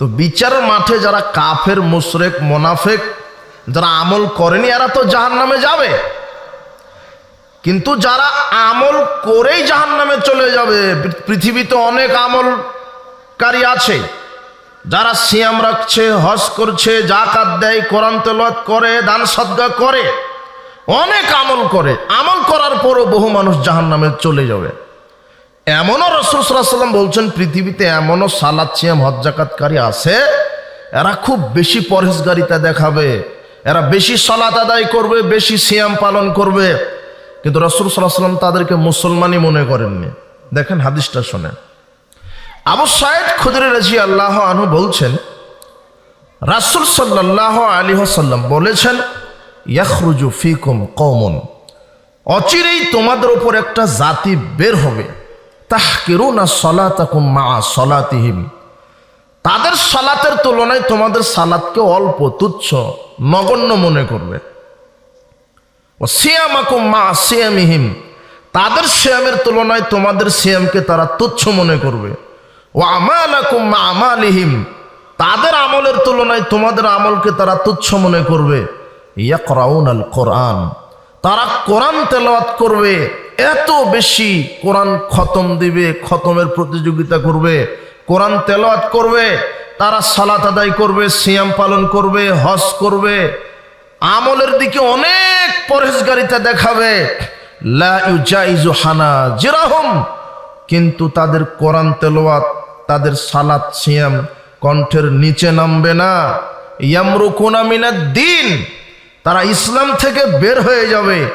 তো বিচারের মাঠে যারা কাফের, মুশরেক, মোনাফেক, যারা আমল করেনি, এরা তো জাহান নামে যাবে। কিন্তু যারা আমল করেই জাহান নামে চলে যাবে, পৃথিবীতে অনেক আমলকারী আছে, যারা সিয়াম রাখছে, হজ করছে জাকাত দেয়, কোরআন তেলাওয়াত করে, দান সদ্গা করে, অনেক আমল করে। আমল করার পরও বহু মানুষ জাহান নামে চলে যাবে। এমনও রসুল সাল্লাম বলছেন, পৃথিবীতে এমনও সালাদ, সিয়াম, হজ, জাকাতকারী আছে, এরা খুব বেশি পরহেজগারিতা দেখাবে, এরা বেশি সলাত আদায় করবে, বেশি সিয়াম পালন করবে। কিন্তু রসুল সাল্লাম তাদেরকে মুসলমানই মনে করেননি। দেখেন হাদিসটা শোনেন আবু সাইদ খুদরে রাজি আল্লাহ আনহু বলছেন, রাসুল সাল্লাহ আলী হাসাল্লাম বলেছেন, ইয়াখরুজু ফিকুম কমন অচিরেই তোমাদের ওপর একটা জাতি বের হবে। মা সলাতিহিম। তাদের সালাতের তুলনায় তোমাদের সালাতকে অল্প, তুচ্ছ, নগণ্য মনে করবে। ও সিয়ামাকুম মা সিয়ামিহিম। তাদের সিয়ামের তুলনায় তোমাদের সিয়ামকে তারা তুচ্ছ মনে করবে। ও আমালাকুম মা আমালিহিম। তাদের আমলের তুলনায় তোমাদের আমলকে তারা তুচ্ছ মনে করবে। ইয়াকরাউন আল কোরআন। তারা কোরআন তেলাওয়াত করবে, এত বেশি কোরআন খতম দিবে, খতমের প্রতিযোগিতা করবে। কোরআন তেলাওয়াত করবে, তারা সালাত আদায় করবে, সিয়াম পালন করবে, হজ করবে। আমলের দিকে অনেক পরহেজগারিতা দেখাবে। হানা জিরাহম কিন্তু তাদের কোরআন তেলাওয়াত, তাদের সালাত, সিয়াম কণ্ঠের নিচে নামবে না। ইয়ামরুকুনা মিনাদ দিন তারা ইসলাম থেকে বের হয়ে যাবে।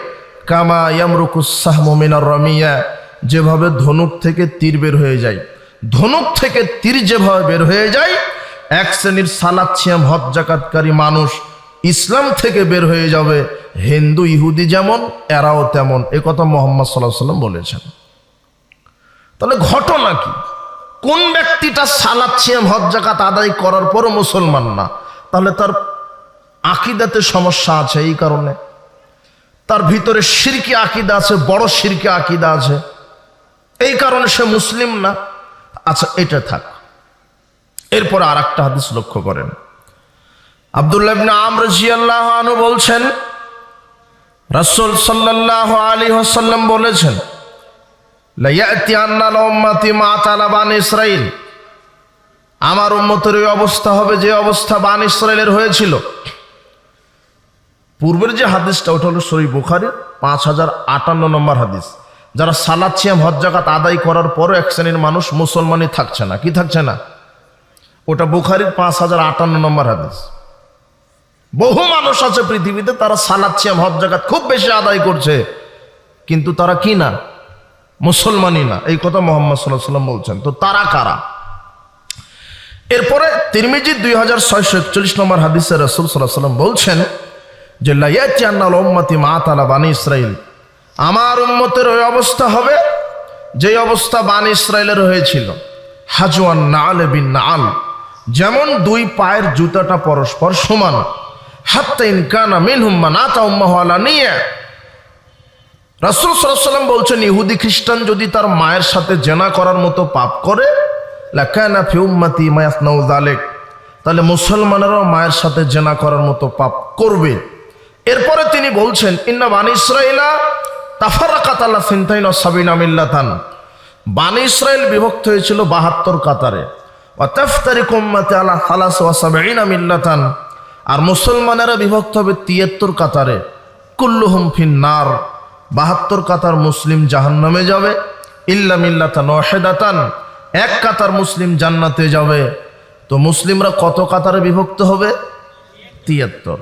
কামা ইয়ামরুকুসাহমু মিনার রমিয়া, যেভাবে ধনুক থেকে তীর বের হয়ে যায়। ধনুক থেকে তীর যেভাবে বের হয়ে যায়, এক শ্রেণির সালাত সিয়াম হজ জাকাতকারী মানুষ ইসলাম থেকে বের হয়ে যাবে। হিন্দু, ইহুদি যেমন, এরাও তেমন। এ কথা মোহাম্মদ সাল্লাহ সাল্লাম বলেছেন। তাহলে ঘটনা কি? কোন ব্যক্তিটা সালাত সিয়াম হজ জাকাত আদায় করার পরও মুসলমান না? তাহলে তার আকিদাতে সমস্যা আছে এই কারণে। তার ভিতরে সিরকি আকিদা আছে, বড় সিরকি আকিদা আছে। এই কারণে সে মুসলিম না। আচ্ছা এটা থাক। এরপর আর একটা হাদিস লক্ষ্য করেন। আবদুল্লাহ ইবনে আমর জিয়াল্লাহ আনু বলছেন, রাসূল সাল্লাল্লাহু আলাইহি ওয়াসাল্লাম বলেছেন ইসরাইল। আমার উম্মতের ওই অবস্থা হবে যে অবস্থা বান ইসরায়েলের হয়েছিল। পূর্বের যে হাদিসটা, ওটা হলো শরীফ বুখারি পাঁচ হাজার আটান্ন নম্বর হাদিস। যারা সালাদ, সিয়াম, হজ জাকাত আদায় করার পরও এক শ্রেণির মানুষ মুসলমানই থাকছে না। কি থাকছে না? ওটা বুখারির পাঁচ হাজার আটান্ন নম্বর হাদিস। বহু মানুষ আছে পৃথিবীতে, তারা সালাদ, সিয়াম, হজ জাকাত খুব বেশি আদায় করছে। কিন্তু তারা কি না? মুসলমানই না। এই কথা মোহাম্মদ সাল্লাহ সাল্লাম বলছেন। তো তারা কারা? এরপরে তিরমিজি দুই হাজার ছয়শো একচল্লিশ নম্বর হাদিসে রসুল সাল্লাহ সাল্লাম বলছেন যে লাইয়াচ্চান্নাল উম্মতি মা তালা বানি ইসরাইল আমার উম্মতের ওই অবস্থা হবে যে অবস্থা বানি ইসরায়েলের হয়েছিল। হাজওয়ান নাল বিন নাল যেমন দুই পায়ের জুতাটা পরস্পর সমান। হাত্তা ইনকানা মিন হুম্মা না তা উম্মাহওয়ালা নিয়ে। রাসুল সাল্লাম বলছেন, ইহুদি খ্রিস্টান যদি তার মায়ের সাথে জেনা করার মতো পাপ করে লাকানা ফি উম্মতি মায়াসনাউ যালিক। তাহলে মুসলমানেরাও মায়ের সাথে জেনা করার মতো পাপ করবে। এরপরে তিনি বলছেন, ইন্না বানি ইসরাইলা তাফারাকাত আল্লাহ সিনতাইন সাবিনা মিল্লাতান। বানি ইসরায়েল বিভক্ত হয়েছিল বাহাত্তর কাতারে। অতাফতারি কোম্মাতে আল্লাহ সালাস ওয়াসাবিনা মিল্লাতান। আর মুসলমানেরা বিভক্ত হবে তিয়াত্তর কাতারে। কুল্লুহুম ফিন নার। বাহাত্তর কাতার মুসলিম জাহান্নামে যাবে। ইল্লা মিল্লাতান ওয়াহেদাতান। এক কাতার মুসলিম জান্নাতে যাবে। তো মুসলিমরা কত কাতারে বিভক্ত হবে? তিয়াত্তর।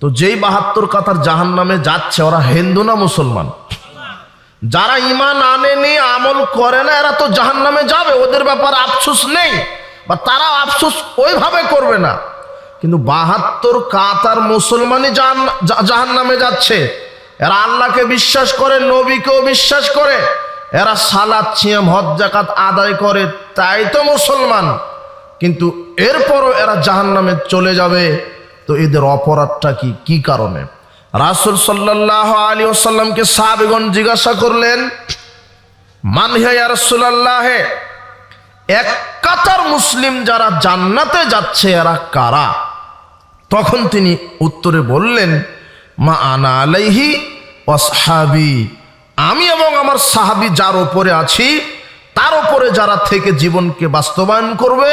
তো যেই বাহাত্তর কাতার জাহান নামে যাচ্ছে, ওরা হিন্দু না মুসলমান? যারা ইমান আনেনি, আমল করে না, এরা তো জাহান নামে যাবে, ওদের ব্যাপার আফসোস নেই, বা তারা আফসোস ওইভাবে করবে না। কিন্তু বাহাত্তর কাতার মুসলমানই জাহান নামে যাচ্ছে। এরা আল্লাহকে বিশ্বাস করে, নবীকেও বিশ্বাস করে। এরা সালাদ ছিয়াম হজ জাকাত আদায় করে, তাই তো মুসলমান। কিন্তু এরপরও এরা জাহান নামে চলে যাবে। তো এদের অপরাধটা কি? কি কারণে? রাসুল সাল্লাহ আলী ওসাল্লামকে সাহাবেগণ জিজ্ঞাসা করলেন মানহিয়া রসুল্লাহ এক কাতার মুসলিম যারা জান্নাতে যাচ্ছে, এরা কারা? তখন তিনি উত্তরে বললেন, মা আনা আলাইহি অসহাবি আমি এবং আমার সাহাবি যার ওপরে আছি, তার ওপরে যারা থেকে জীবনকে বাস্তবায়ন করবে,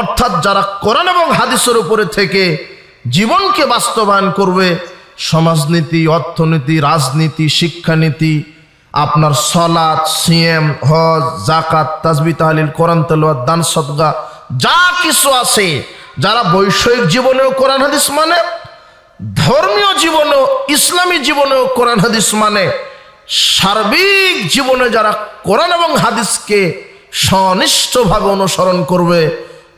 অর্থাৎ যারা কোরআন এবং হাদিসের উপরে থেকে জীবনকে বাস্তবায়ন করবে। সমাজনীতি, অর্থনীতি, রাজনীতি, শিক্ষানীতি, আপনার সলাদ সিএম, হজ জাকাত তাজবি, তাহলিল, কোরআন তেলোয়াত দান সদগা যা কিছু আছে, যারা বৈষয়িক জীবনেও কোরআন, হাদিস মানে ধর্মীয় জীবনেও, ইসলামী জীবনেও কোরআন, হাদিস মানে সার্বিক জীবনে যারা কোরআন এবং হাদিসকে সনিষ্ঠভাবে অনুসরণ করবে,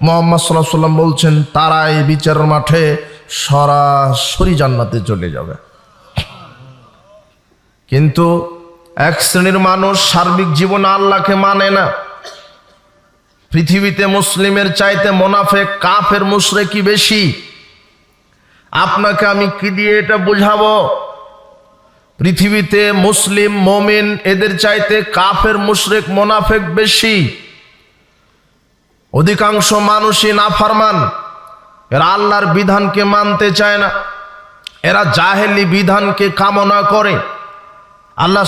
মোহাম্মদ সাল্লাহ সাল্লাম বলছেন, তারাই বিচারের মাঠে সরাসরি জান্নাতে চলে যাবে। কিন্তু এক শ্রেণির মানুষ সার্বিক জীবন আল্লাহকে মানে না। পৃথিবীতে মুসলিমের চাইতে মোনাফে কাফের মুশরে কি বেশি। আপনাকে আমি কি দিয়ে এটা বুঝাবো? পৃথিবীতে মুসলিম, মমিন, এদের চাইতে কাফের, মুশরেক, মোনাফেক বেশি। অধিকাংশ মানুষই নাফারমান। এরা আল্লাহর বিধানকে মানতে চায় না। এরা জাহেলি বিধানকে কামনা করে। আল্লাহ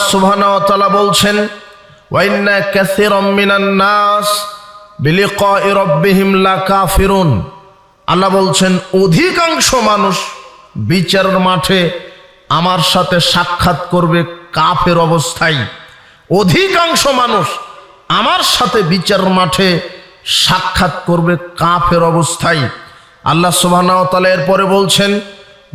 তাআলা বলছেন ওয়াইন্না মিনান নাস বিলিকাই রাব্বিহিম লাকাফিরুন। আল্লাহ বলছেন, অধিকাংশ মানুষ বিচারের মাঠে আমার সাথে সাক্ষাৎ করবে কাফের অবস্থায়। অধিকাংশ মানুষ আমার সাথে বিচারের মাঠে সাক্ষাৎ করবে কাফের অবস্থায়। আল্লাহ তাআলা এরপরে বলছেন,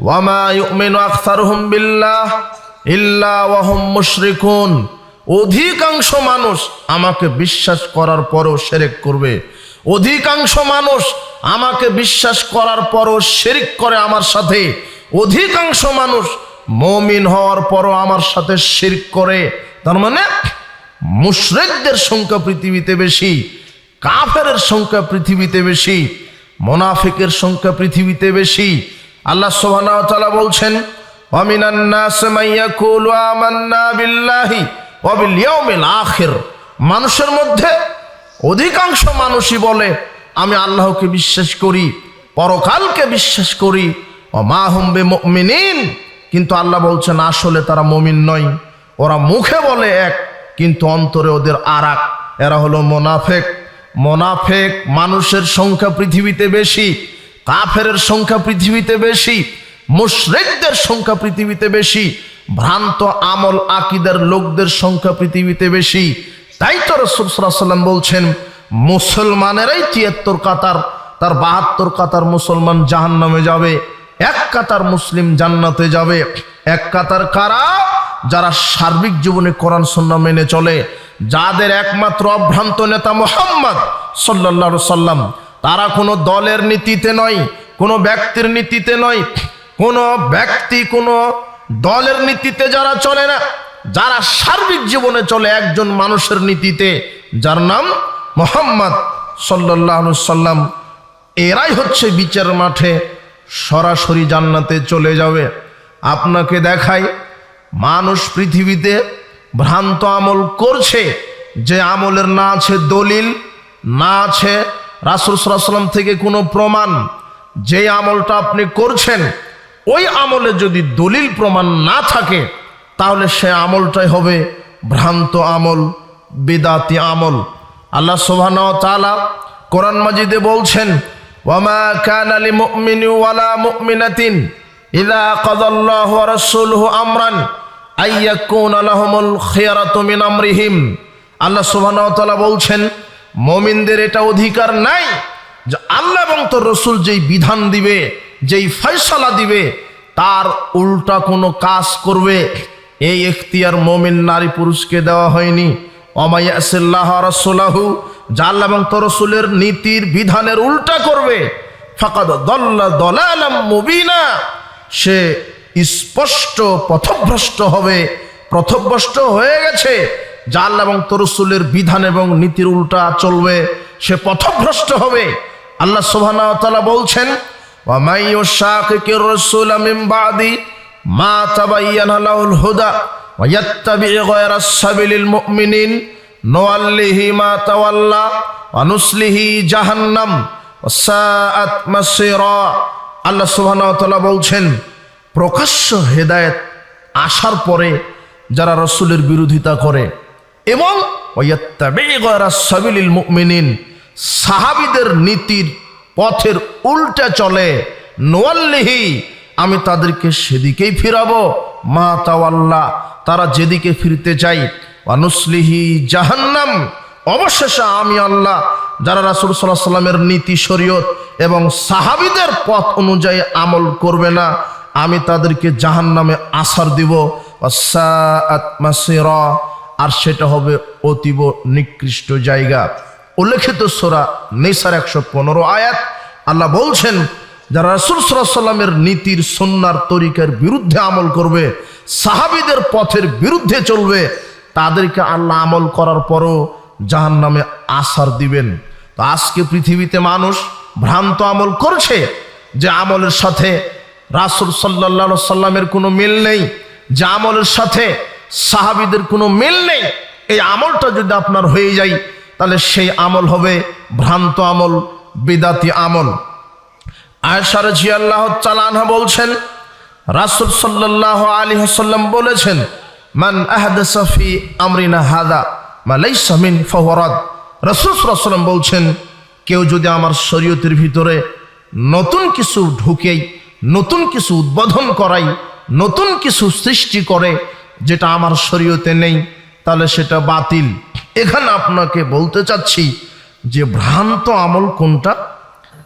ওয়ামা ইউমিনু আকসারুহুম বিল্লাহ ইল্লা ওয়াহুম মুশরিকুন। অধিকাংশ মানুষ আমাকে বিশ্বাস করার পরও সেরেক করবে। অধিকাংশ মানুষ আমাকে বিশ্বাস করার পরও শেরিক করে আমার সাথে। অধিকাংশ মানুষ মমিন হওয়ার পরও আমার সাথে শিরক করে। তার মানে মুশরেকদের সংখ্যা পৃথিবীতে বেশি কাফের সংখ্যা পৃথিবীতে বেশি। মোনাফিকের সংখ্যা পৃথিবীতে বেশি। আল্লাহ সোহানা বলছেন মানুষের মধ্যে অধিকাংশ মানুষই বলে, আমি আল্লাহকে বিশ্বাস করি, পরকালকে বিশ্বাস করি ও মা হুম্বে মুমিনিন কিন্তু আল্লাহ বলছেন, আসলে তারা মমিন নয়। ওরা মুখে বলে এক, কিন্তু অন্তরে ওদের আরাক। এরা হলো মোনাফেক। মোনাফেক মানুষের সংখ্যা পৃথিবীতে বেশি কাফের সংখ্যা পৃথিবীতে বেশি, মুশরিকদের সংখ্যা পৃথিবীতে বেশি, ভ্রান্ত আমল আকিদের লোকদের সংখ্যা পৃথিবীতে বেশি। তাই তো রসুল বলছেন, মুসলমানেরাই তিয়াত্তর কাতার, তার বাহাত্তর কাতার মুসলমান জাহান্নামে যাবে, এক কাতার মুসলিম জান্নাতে যাবে। এক কাতার কারা? যারা সার্বিক জীবনে কোরআন সন্না মেনে চলে, যাদের একমাত্র অভ্রান্ত নেতা মোহাম্মদ সাল্লা সাল্লাম তারা কোনো দলের নীতিতে নয়, কোনো ব্যক্তির নীতিতে নয়, কোনো ব্যক্তি কোনো দলের নীতিতে যারা চলে না, যারা সার্বিক জীবনে চলে একজন মানুষের নীতিতে, যার নাম মোহাম্মদ সাল্লাহ সাল্লাম এরাই হচ্ছে বিচার মাঠে সরাসরি জান্নাতে চলে যাবে। আপনাকে দেখায় মানুষ পৃথিবীতে ভ্রান্ত আমল করছে, যে আমলের না আছে দলিল, না আছে রাসুল সাল্লাম থেকে কোনো প্রমাণ। যে আমলটা আপনি করছেন, ওই আমলে যদি দলিল প্রমাণ না থাকে, তাহলে সে আমলটাই হবে ভ্রান্ত আমল, বেদাতি আমল। আল্লাহ সোহান তালা কোরআন মাজিদে বলছেন, ওয়ামা কান আলী মুমিনি ওয়ালা মুমিনাতিন ইদা কাদাল্লাহু রাসূলুহু আমরান আইয়াকুন আলাহুমুল খিয়ারাতু মিন আমরিহিম। আল্লাহ সুবহানাহু বলছেন, মুমিনদের এটা অধিকার নাই যে আল্লাহ এবং তোর রসুল যেই বিধান দিবে, যেই ফয়সালা দিবে, তার উল্টা কোনো কাজ করবে। এই এখতিয়ার মমিন নারী পুরুষকে দেওয়া হয়নি। অমাইয়াসিল্লাহ রসুল্লাহু জাল এবং তরসুলের নীতির বিধানের উল্টা করবে। ফাকাদ দল্লা দলালাম মুবিনা। সে স্পষ্ট, পথভ্রষ্ট হবে। পথভ্রষ্ট হয়ে গেছে। জাল এবং তরসুলের বিধান এবং নীতির উল্টা চলবে। সে পথভ্রষ্ট হবে। আল্লাহ তাআলা বলছেন মা হুদা ইয়াত্তাবি গায়রা সাবিলিল মুমিনিন নোয়াল্লিহি মা তাওয়াল্লা অনুসলিহি জাহান্নাম ওয়াসাআত মাসিরা। আল্লাহ সুবহানাহু ওয়া তাআলা বলছেন প্রকাশ্য হেদায়েত আসার পরে যারা রসুলের বিরোধিতা করে এবং মুমিনিন, সাহাবীদের নীতির পথের উল্টে চলে নোয়াল্লিহি আমি তাদেরকে সেদিকেই ফিরাবো, মা তাওয়াল্লা, তারা যেদিকে ফিরতে চাই অনুসলিহি জাহান্নাম, অবশেষে আমি আল্লাহ, যারা রাসুল সাল্লাহ সাল্লামের নীতি, শরীয়ত এবং সাহাবিদের পথ অনুযায়ী আমল করবে না আমি তাদেরকে জাহান নামে আসার দিব আর সেটা হবে অতীব নিকৃষ্ট জায়গা। উল্লেখিত সোরা নেসার একশো পনেরো আয়াত, আল্লাহ বলছেন, যারা রাসুল সাল্লামের নীতির সন্ন্যার তরিকার বিরুদ্ধে আমল করবে, সাহাবিদের পথের বিরুদ্ধে চলবে, তাদেরকে আল্লাহ আমল করার পরও জাহান নামে আসার দিবেন। তো আজকে পৃথিবীতে মানুষ ভ্রান্ত আমল করছে যে আমলের সাথে রাসুল সাল্লা সাল্লামের কোনো মিল নেই, যে আমলের সাথে সাহাবিদের কোনো মিল নেই, এই আমলটা যদি আপনার হয়ে যায়, তাহলে সেই আমল হবে ভ্রান্ত আমল, বিদাতি আমল। আয়সার জি আল্লাহ চালানহা বলছেন, রাসুল সাল্লাহ আলী হাসাল্লাম বলেছেন, মান আহদাসফি আমরিনা হাদা মালাইসা মিন ফহরাদ রাসুল সাল্লাম বলছেন, কেউ যদি আমার শরীয়তের ভিতরে নতুন কিছু ঢুকেই নতুন কিছু উদ্বোধন করাই, নতুন কিছু সৃষ্টি করে, যেটা আমার শরীয়তে নেই, তাহলে সেটা বাতিল। এখানে আপনাকে বলতে চাচ্ছি যে ভ্রান্ত আমল কোনটা?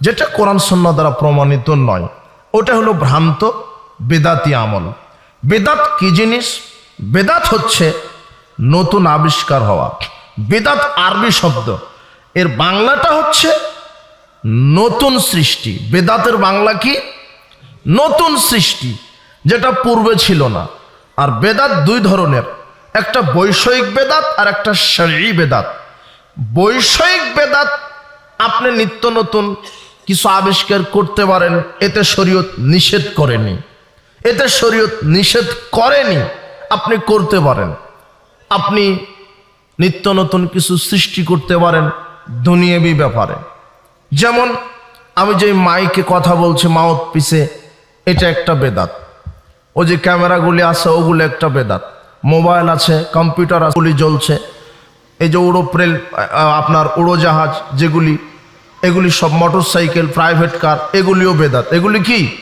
যেটা কোরআন সন্না দ্বারা প্রমাণিত নয়। ওটা হলো ভ্রান্ত বেদাতি আমল। বেদাত কি জিনিস? বেদাত হচ্ছে নতুন আবিষ্কার হওয়া। বেদাত আরবি শব্দ। এর বাংলাটা হচ্ছে নতুন সৃষ্টি। বেদাতের বাংলা কি? নতুন সৃষ্টি, যেটা পূর্বে ছিল না। আর বেদাত দুই ধরনের, একটা বৈষয়িক বেদাত আর একটা শরী বেদাত। বৈষয়িক বেদাত আপনি নিত্য নতুন, কিছু আবিষ্কার করতে পারেন, এতে শরীয়ত নিষেধ করেনি। এতে শরীয়ত নিষেধ করেনি, আপনি করতে পারেন। আপনি নিত্য নতুন কিছু সৃষ্টি করতে পারেন, দুনিয়াবি ব্যাপারে। যেমন, আমি যে মাইকে কথা বলছি মাউথ পিসে এটা একটা বেদাত। ও যে ক্যামেরাগুলি আছে, ওগুলো একটা বেদাত। মোবাইল আছে, কম্পিউটার গুলি জ্বলছে। এই যে উড়োপ্রেল আপনার উড়োজাহাজ যেগুলি, এগুলি সব মোটর সাইকেল প্রাইভেট কার, এগুলিও বেদাত। এগুলি কি?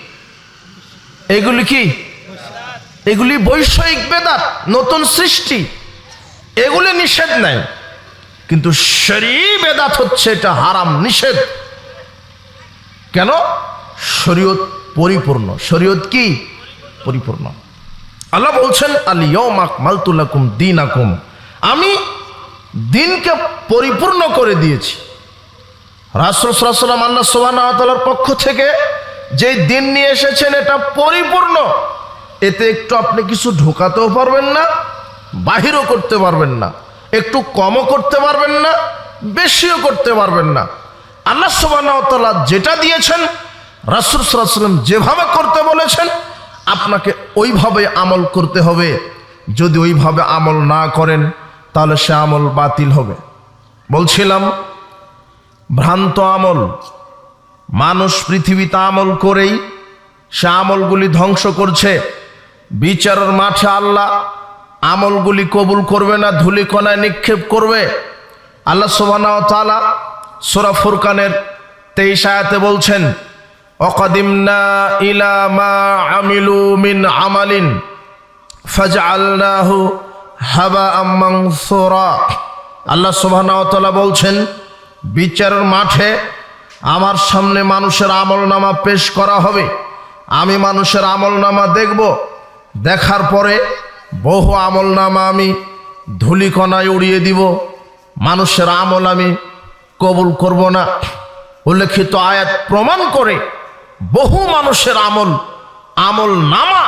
এগুলি কি? এগুলি বৈষয়িক বেদাত, নতুন সৃষ্টি। এগুলি নিষেধ নাই। কিন্তু শরী বেদাত হচ্ছে, এটা হারাম, নিষেধ। কেন? শরীয়ত পরিপূর্ণ। শরীয়ত কি? পরিপূর্ণ। আল্লাহ বলছেন আলিয়মাক মালতুল্লাকুম দিন আকুম আমি দিনকে পরিপূর্ণ করে দিয়েছি। রাসুলাম আল্লাহ সোহানার পক্ষ থেকে যে দিন নিয়ে এসেছেন, এটা পরিপূর্ণ। এতে একটু আপনি কিছু ঢোকাতেও পারবেন না, বাহিরও করতে পারবেন না, একটু কমও করতে পারবেন না, বেশিও করতে পারবেন না। আল্লাহ সোবানাতলা যেটা দিয়েছেন রাসুল সাল্লাম যেভাবে করতে বলেছেন, আপনাকে ওইভাবে আমল করতে হবে। যদি ওইভাবে আমল না করেন, তাহলে সে আমল বাতিল হবে। বলছিলাম, ভ্রান্ত আমল, মানুষ পৃথিবীতে আমল করেই সে আমলগুলি ধ্বংস করছে। বিচারের মাঠে আল্লাহ আমলগুলি কবুল করবে না, ধুলিকণায় নিক্ষেপ করবে। আল্লাহ সোবানা তালা সোরা ফুরকানের তেইশ আয়াতে বলছেন অকাদিমনা ইলা মা আমিলু মিন আমালিন ফাজআলনাহু হাবা আম্মাংসুরা আল্লাহ তাআলা বলছেন, বিচারের মাঠে আমার সামনে মানুষের আমল নামা পেশ করা হবে। আমি মানুষের আমল নামা দেখব। দেখার পরে বহু আমল নামা আমি ধুলিকণায় উড়িয়ে দিব। মানুষের আমল আমি কবুল করব না। উল্লেখিত আয়াত প্রমাণ করে বহু মানুষের আমল আমল নামা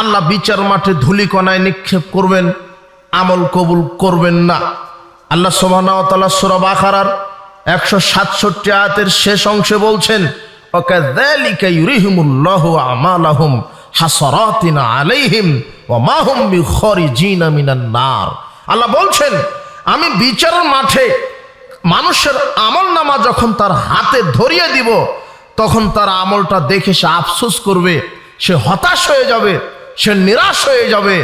আল্লাহ বিচার মাঠে ধুলিকণায় নিক্ষেপ করবেন, আমল কবুল করবেন না। আল্লাহ সোবানা সুরব আখারার একশো সাতষট্টি আয়াতের শেষ অংশে বলছেন আলাইহিম নার। আল্লাহ বলছেন, আমি বিচারের মাঠে মানুষের আমল নামা যখন তার হাতে ধরিয়ে দিব তখন তার আমলটা দেখে সে আফসোস করবে, সে হতাশ হয়ে যাবে, সে নিরাশ হয়ে যাবে।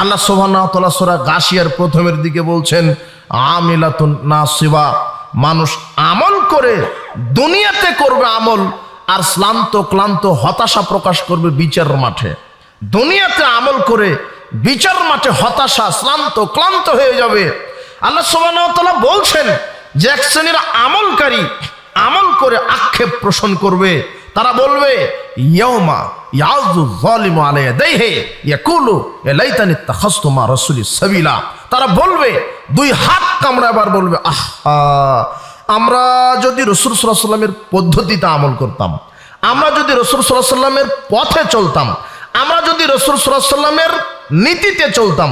আল্লাহ সোভানা সোরা গাছিয়ার প্রথমের দিকে বলছেন, আমিলাতুন নাসিবা মানুষ আমল করে, দুনিয়াতে করবে আমল, আর শ্লান্ত, ক্লান্ত, হতাশা প্রকাশ করবে বিচার মাঠে। দুনিয়াতে আমল করে, বিচার মাঠে হতাশা, শ্লান্ত, ক্লান্ত হয়ে যাবে। আল্লাহ সোবানা বলছেন যে, এক শ্রেণির আমলকারী আমল করে আক্ষেপ পোষণ করবে। তারা বলবে তারা বলবে, দুই হাত কামড়া এবার বলবে, আহা, আমরা যদি রসুল সাল্লামের পদ্ধতিতে আমল করতাম, আমরা যদি রসুল সাল্লামের পথে চলতাম, আমরা যদি রসুল সাল্লামের নীতিতে চলতাম,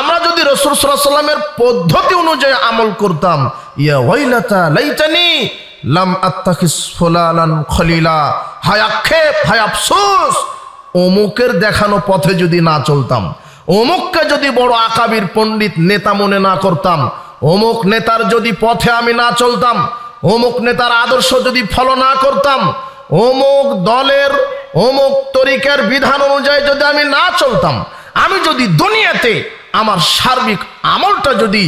আমরা যদি রসুল সাল্লামের পদ্ধতি অনুযায়ী আমল করতাম, ইয়া ওয়াইলাতা লাইতানি লাম আত্তাখিস ফুলালান খলিলা। হায় আক্ষেপ, হায় আফসোস। অমুকের দেখানো পথে যদি না চলতাম, অমুককে যদি বড় আকাবির পণ্ডিত নেতা মনে না করতাম, অমুক নেতার যদি পথে আমি না চলতাম, অমুক নেতার আদর্শ যদি ফলো না করতাম, অমুক দলের, অমুক তরিকের বিধান অনুযায়ী যদি আমি না চলতাম, আমি যদি দুনিয়াতে আমার সার্বিক আমলটা যদি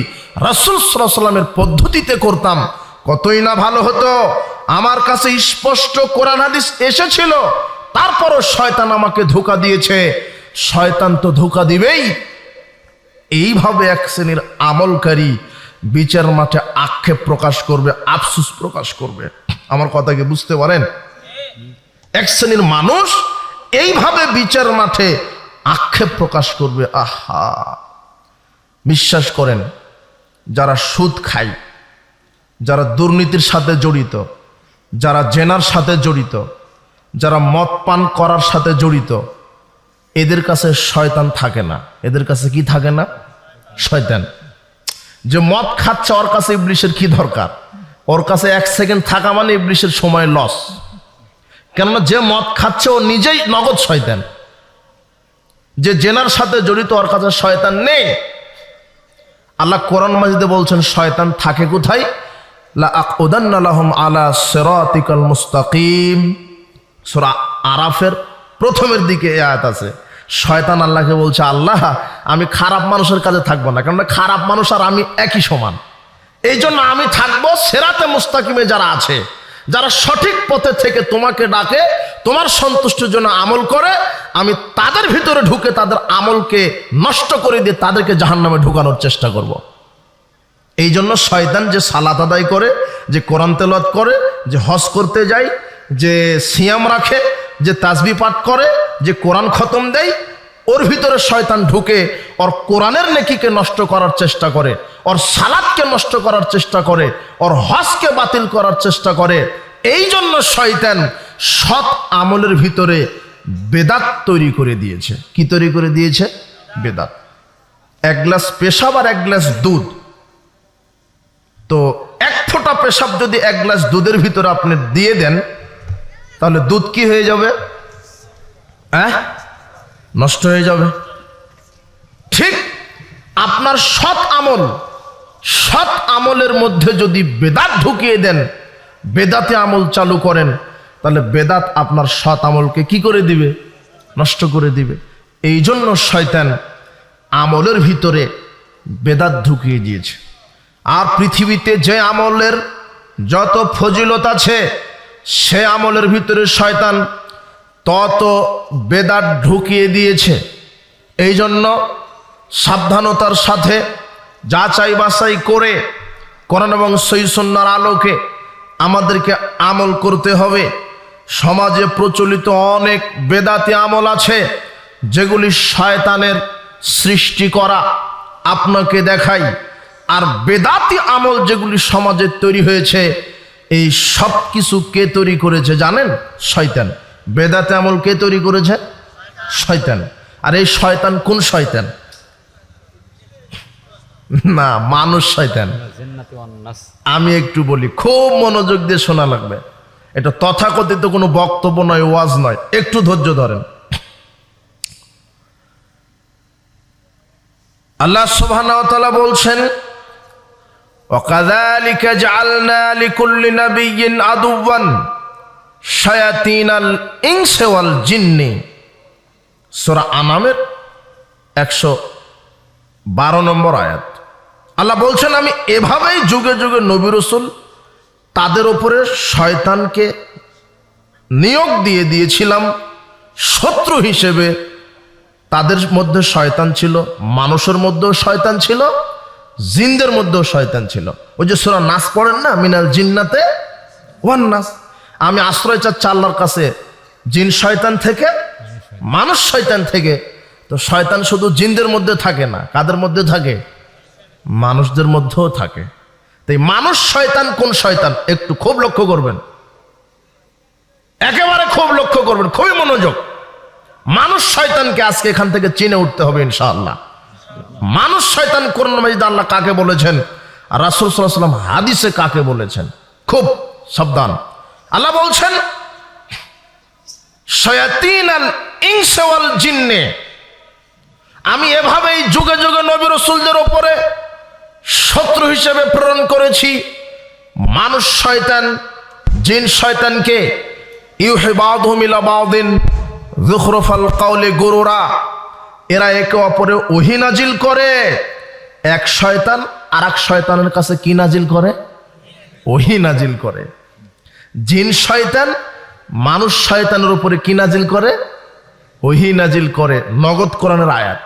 রাসুল সাল্লামের পদ্ধতিতে করতাম কতই না ভালো হতো। আমার কাছে স্পষ্ট কোরআন হাদিস এসেছিল, তারপরও শয়তান আমাকে ধোকা দিয়েছে। শয়তান তো ধোকা দিবেই। এইভাবে এক শ্রেণির আমলকারী বিচার মাঠে আক্ষেপ প্রকাশ করবে, আফসুস প্রকাশ করবে। আমার কথাকে বুঝতে পারেন? এক শ্রেণির মানুষ এইভাবে বিচার মাঠে আক্ষেপ প্রকাশ করবে, আহা। বিশ্বাস করেন, যারা সুদ খায় যারা দুর্নীতির সাথে জড়িত, যারা জেনার সাথে জড়িত, যারা মদ পান করার সাথে জড়িত, এদের কাছে শয়তান থাকে না। এদের কাছে কি থাকে না? শয়তান। যে মদ খাচ্ছে ওর কাছে ইবলিশের কি দরকার? ওর কাছে এক সেকেন্ড থাকা মানে ইবলিশের সময় লস। কেননা যে মদ খাচ্ছে ও নিজেই নগদ শয়তান। যে জেনার সাথে জড়িত ওর কাছে শয়তান নেই। আল্লাহ কোরআন মাজিদে বলছেন, শয়তান থাকে কোথায়? লাহুম আলা সিরাতিকাল মুস্তাকিম। সূরা আরাফের প্রথমের দিকে এই আয়াত আছে। শয়তান আল্লাহকে বলছে, আল্লাহ, আমি খারাপ মানুষের কাছে থাকব না কারণ খারাপ মানুষ আর আমি একই সমান। এই জন্য আমি থাকব সেরাতে মুস্তাকিমে যারা আছে, যারা সঠিক পথে থেকে তোমাকে ডাকে, তোমার সন্তুষ্টির জন্য আমল করে, আমি তাদের ভিতরে ঢুকে তাদের আমলকে নষ্ট করে দিয়ে তাদেরকে জাহান্নামে ঢুকানোর চেষ্টা করব। এই জন্য শয়তান যে সালাত আদায় করে, যে কোরআন তেলত করে, যে হজ করতে যায়, যে সিয়াম রাখে, যে তাসবি পাঠ করে, যে কোরআন খতম দেয়, ওর ভিতরে শয়তান ঢুকে ওর কোরআনের নেকিকে নষ্ট করার চেষ্টা করে, ওর সালাদকে নষ্ট করার চেষ্টা করে, ওর হজকে বাতিল করার চেষ্টা করে। এই জন্য শয়তান সৎ আমলের ভিতরে বেদাত তৈরি করে দিয়েছে। কি তৈরি করে দিয়েছে? বেদাত। এক গ্লাস পেশাব আর এক গ্লাস দুধ। তো এক ফোঁটা পেশাব যদি এক গ্লাস দুধের ভিতরে আপনি দিয়ে দেন, তাহলে দুধ কি হয়ে যাবে? হ্যাঁ নষ্ট হয়ে যাবে। ঠিক আপনার সৎ আমল, সৎ আমলের মধ্যে যদি বেদাত ঢুকিয়ে দেন, বেদাতে আমল চালু করেন, তাহলে বেদাত আপনার সৎ আমলকে কি করে দিবে? নষ্ট করে দিবে। এই জন্য শয়তান আমলের ভিতরে বেদাত ঢুকিয়ে দিয়েছে। আর পৃথিবীতে যে আমলের যত ফজিলত আছে, সে আমলের ভিতরে শয়তান তত বেদাত ঢুকিয়ে দিয়েছে। এই জন্য সাবধানতার সাথে যাচাই বাছাই করে কোরআন এবং সৈসন্যার আলোকে আমাদেরকে আমল করতে হবে। সমাজে প্রচলিত অনেক বেদাতি আমল আছে, যেগুলি শয়তানের সৃষ্টি করা। আপনাকে দেখাই আর বেদাতি আমল যেগুলি সমাজে তৈরি হয়েছে, এই সব কিছু কে তৈরি করেছে জানেন? শয়তান। বেদাতে আমল কে তৈরি করেছে? শয়তান। আর এই শয়তান কোন শয়তান? না, মানুষ শয়তান। আমি একটু বলি, খুব মনোযোগ দিয়ে শোনা লাগবে। এটা তথাকথিত কোনো বক্তব্য নয়, ওয়াজ নয়। একটু ধৈর্য ধরেন। আল্লাহ তাআলা বলছেন وكذلك جعلنا لكل نبي عدوا شياطين الإنس والجن সূরা আনামের একশো বারো নম্বর আয়াত আল্লাহ বলছেন আমি এভাবেই যুগে যুগে নবী রসুল তাদের ওপরে শয়তানকে নিয়োগ দিয়ে দিয়েছিলাম শত্রু হিসেবে তাদের মধ্যে শয়তান ছিল মানুষের মধ্যেও শয়তান ছিল জিনদের মধ্যেও শয়তান ছিল। ওই যে সুরা নাচ পড়েন না? মিনাল জিন্নাতে ওয়ান নাস। আমি আশ্রয় চাচ্ছি আল্লাহর কাছে। জিন শয়তান থেকে, মানুষ শয়তান থেকে। তো শয়তান শুধু জিনদের মধ্যে থাকে না। কাদের মধ্যে থাকে? মানুষদের মধ্যেও থাকে। তাই মানুষ শয়তান, কোন শয়তান? একটু খুব লক্ষ্য করবেন। একেবারে খুব লক্ষ্য করবেন। খুবই মনোযোগ। মানুষ শয়তানকে আজকে এখান থেকে চিনে উঠতে হবে ইনশাআল্লাহ। মানুষ শয়তান করোনা মাজিদ আল্লাহ কাকে বলেছেন? আর রাসুল সাল্লাম হাদিসে কাকে বলেছেন? খুব সাবধান। আল্লাহ বলছেন জিন্নে। আমি এভাবেই যুগে যুগে নবী রসুলদের ওপরে শত্রু হিসেবে প্রেরণ করেছি। মানুষ শয়তান, জিন শয়তানকে ইউহেবাদিলা বাউদিন জুখরফাল কাউলে গরুরা। এরা একে অপরে ওহি নাজিল করে। এক শয়তান আর এক শয়তানের কাছে কি নাজিল করে? ওহি নাজিল করে। জিন শয়তান, মানুষ শয়তানের উপরে কি নাজিল করে? ওহি নাজিল করে। নগদ কোরআনের আয়াত।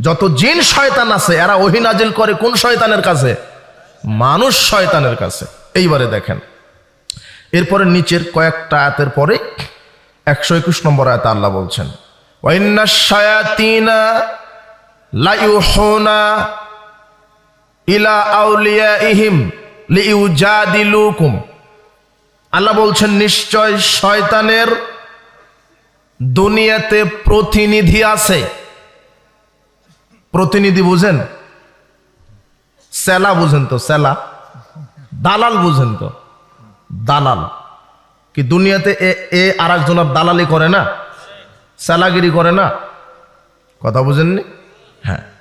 যত জিন শয়তান আছে, এরা ওহি নাজিল করে কোন শয়তানের কাছে? মানুষ শয়তানের কাছে। এইবারে দেখেন। এরপরে নিচের কয়েকটা আয়াতের পরে একশো একুশ নম্বর আয়াত আল্লাহ বলছেন আল্লাহ বলছেন, নিশ্চয় শয়তানের দুনিয়াতে প্রতিনিধি আছে। প্রতিনিধি বুঝেন? সেলা বুঝেন তো, সেলা। দালাল বুঝেন তো। দালাল। কি দুনিয়াতে এ আর একজনের দালালি করে না? সেলাগিরি করে না? কথা বুঝেননি? হ্যাঁ।